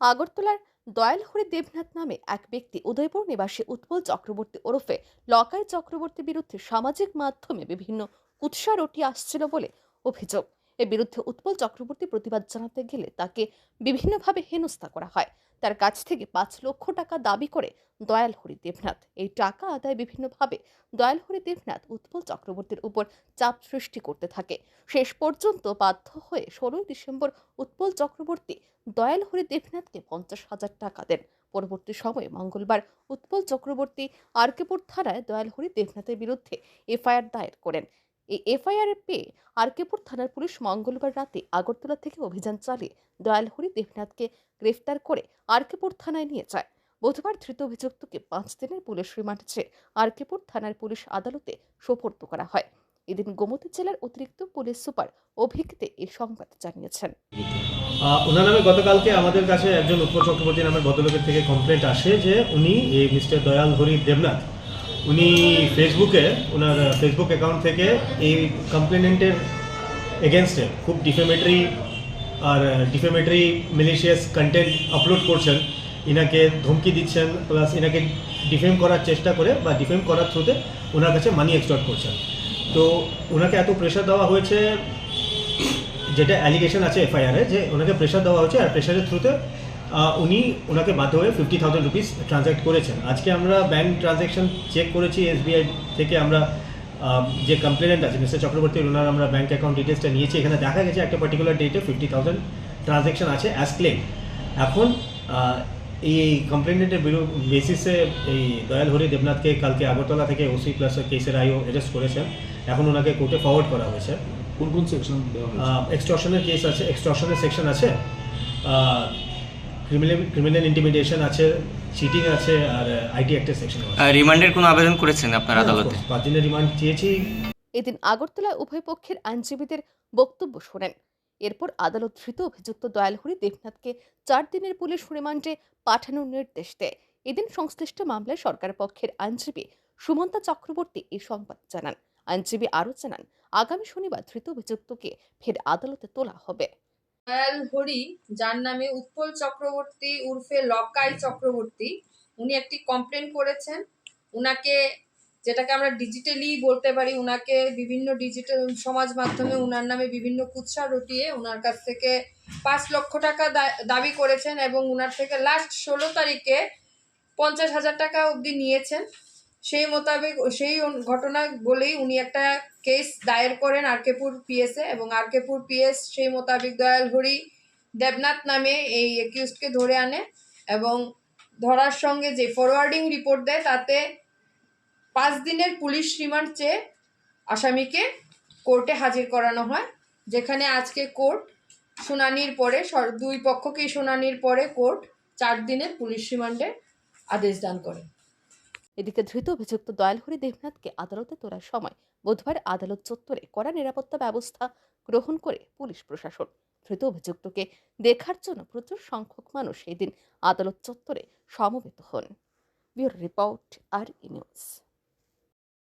আগরতলার দয়ালহরি দেবনাথ নামে এক ব্যক্তি উদয়পুর নিবাসী উৎপল চক্রবর্তী ওরফে লকাই চক্রবর্তীর বিরুদ্ধে সামাজিক মাধ্যমে বিভিন্ন কুৎসা রটি আসছিল বলে অভিযোগ। এর বিরুদ্ধে উৎপল চক্রবর্তী প্রতিবাদ জানাতে গেলে তাকে বিভিন্নভাবে হেনস্থা করা হয়। তার কাছ থেকে পাঁচ লক্ষ টাকা দাবি করে দয়াল হরি দেবনাথ। এই টাকা আদায় বিভিন্নভাবে দয়াল হরি দেবনাথ উৎপল চক্রবর্তীর উপর চাপ সৃষ্টি করতে থাকে। শেষ পর্যন্ত বাধ্য হয়ে ষোলোই ডিসেম্বর উৎপল চক্রবর্তী দয়াল হরি দেবনাথকে পঞ্চাশ হাজার টাকা দেন। পরবর্তী সময়ে মঙ্গলবার উৎপল চক্রবর্তী আরকেপুর থানায় দয়াল হরি দেবনাথের বিরুদ্ধে এফআইআর দায়ের করেন। এই এফআইআর পেয়ে আরকেপুর থানার পুলিশ মঙ্গলবার রাতে আগরতলা থেকে অভিযান চালিয়ে দয়ালহরি দেবনাথকে গ্রেফতার করে আরকেপুর থানায় নিয়ে যায়। বুধবার ধৃত অভিযুক্তকে পাঁচ দিনের পুলিশ রিমান্ড চেয়ে আরকেপুর থানার পুলিশ আদালতে সোপর্দ করা হয়। এদিন গোমতী জেলার অতিরিক্ত পুলিশ সুপার অভিজ্ঞতে এই সংবাদ জানিয়েছেন। ওনার নামে গতকালকে আমাদের কাছে একজন উৎপল চক্রবর্তী নামের ভদ্রলোকের থেকে কমপ্লেন্ট আসে যে উনি এই মিস্টার দয়াল হরি দেবনাথ উনি ফেসবুকে ওনার ফেসবুক অ্যাকাউন্ট থেকে এই কমপ্লেনেন্টের এগেনস্টে খুব ডিফেমেটরি আর ডিফেমেটরি মিলিশিয়াস কন্টেন্ট আপলোড করছেন। ইনাকে ধমকি দিচ্ছেন প্লাস ইনাকে ডিফেম করার চেষ্টা করে বা ডিফেম করার থ্রুতে ওনার কাছে মানি এক্সটর্ট করছেন। তো ওনাকে এত প্রেশার দেওয়া হয়েছে, যেটা অ্যালিগেশন আছে এফআইআরে যে ওনাকে প্রেশার দেওয়া হয়েছে, আর প্রেশারের থ্রুতে উনি ওনাকে বাধ্য হয়ে ফিফটি থাউজেন্ড রুপিস ট্রানজ্যাক্ট করেছেন। আজকে আমরা ব্যাংক ট্রানজ্যাকশন চেক করেছি এসবিআই থেকে আমরা যে কমপ্লেনেন্ট আছে মিস্টার চক্রবর্তী ওনার আমরা ব্যাংক অ্যাকাউন্ট ডিটেলসটা নিয়েছি। এখানে দেখা গেছে একটা পার্টিকুলার ডেটে ফিফটি থাউজেন্ড ট্রানজ্যাকশন আছে অ্যাজ ক্লেম এখন এই কমপ্লেনেন্টের বেসিসে এই দয়াল হরি দেবনাথকে কালকে আগরতলা থেকে ওসি প্লাস কেসের আইও অ্যারেস্ট করেছেন। এখন ওনাকে কোর্টে ফরওয়ার্ড করা হয়েছে। কোন কোন সেকশন এক্সটর্শনের কেস আছে এক্সটর্শনের সেকশন আছে। ক্রিমিনাল ক্রিমিনাল ইন্টিমিডেশন আছে চিটিং আছে আর আইটি অ্যাক্টের সেকশন আছে। রিমান্ডের কোনো আবেদন করেছেন আপনার আদালতে? পাঁচ দিনের রিমান্ড চেয়েছি। এদিন আগরতলায় উভয় পক্ষের আইনজীবীদের বক্তব্য শোনেন। এরপর আদালত ধৃত অভিযুক্ত দয়ালহরি দেবনাথকে চার দিনের পুলিশ রিমান্ডে পাঠানোর নির্দেশ দেয়। এদিন সংশ্লিষ্ট মামলায় সরকার পক্ষের আইনজীবী সুমন্তা চক্রবর্তী এই সংবাদ জানান। আইনজীবী আরও জানান আগামী শনিবার ধৃত অভিযুক্তকে ফের আদালতে তোলা হবে। দয়াল হরি, যার নামে উৎপল চক্রবর্তী উর্ফে লকাই চক্রবর্তী, উনি একটি কমপ্লেন করেছেন। উনাকে, যেটাকে আমরা ডিজিটালি বলতে পারি, উনাকে বিভিন্ন ডিজিটাল সমাজ মাধ্যমে উনার নামে বিভিন্ন কুৎসা রটিয়ে উনার কাছ থেকে পাঁচ লক্ষ টাকা দাবি করেছেন এবং উনার থেকে লাস্ট ষোলো তারিখে পঞ্চাশ হাজার টাকা অবধি নিয়েছেন। সেই মোতাবেক, সেই ঘটনা বলেই উনি একটা কেস দায়ের করেন আরকেপুর পিএসে এবং আরকেপুর পিএস সেই মোতাবেক দয়াল হরি দেবনাথ নামে এই একিউজকে ধরে আনে এবং ধরার সঙ্গে যে ফরওয়ার্ডিং রিপোর্ট দেয় তাতে পাঁচ দিনের পুলিশ রিমান্ড চেয়ে আসামিকে কোর্টে হাজির করানো হয়, যেখানে আজকে কোর্ট শুনানির পরে দুই পক্ষকেই শুনানির পরে কোর্ট চার দিনের পুলিশ রিমান্ডে আদেশ দান করে। এদিকে ধৃত অভিযুক্ত দয়ালহরি দেবনাথকে আদালতে তোলার সময় বুধবার আদালত চত্বরে কড়া নিরাপত্তা ব্যবস্থা গ্রহণ করে পুলিশ প্রশাসন। ধৃত অভিযুক্তকে দেখার জন্য প্রচুর সংখ্যক মানুষ এদিন আদালত চত্বরে সমবেত হন। ব্যুরো রিপোর্ট আর নিউজ।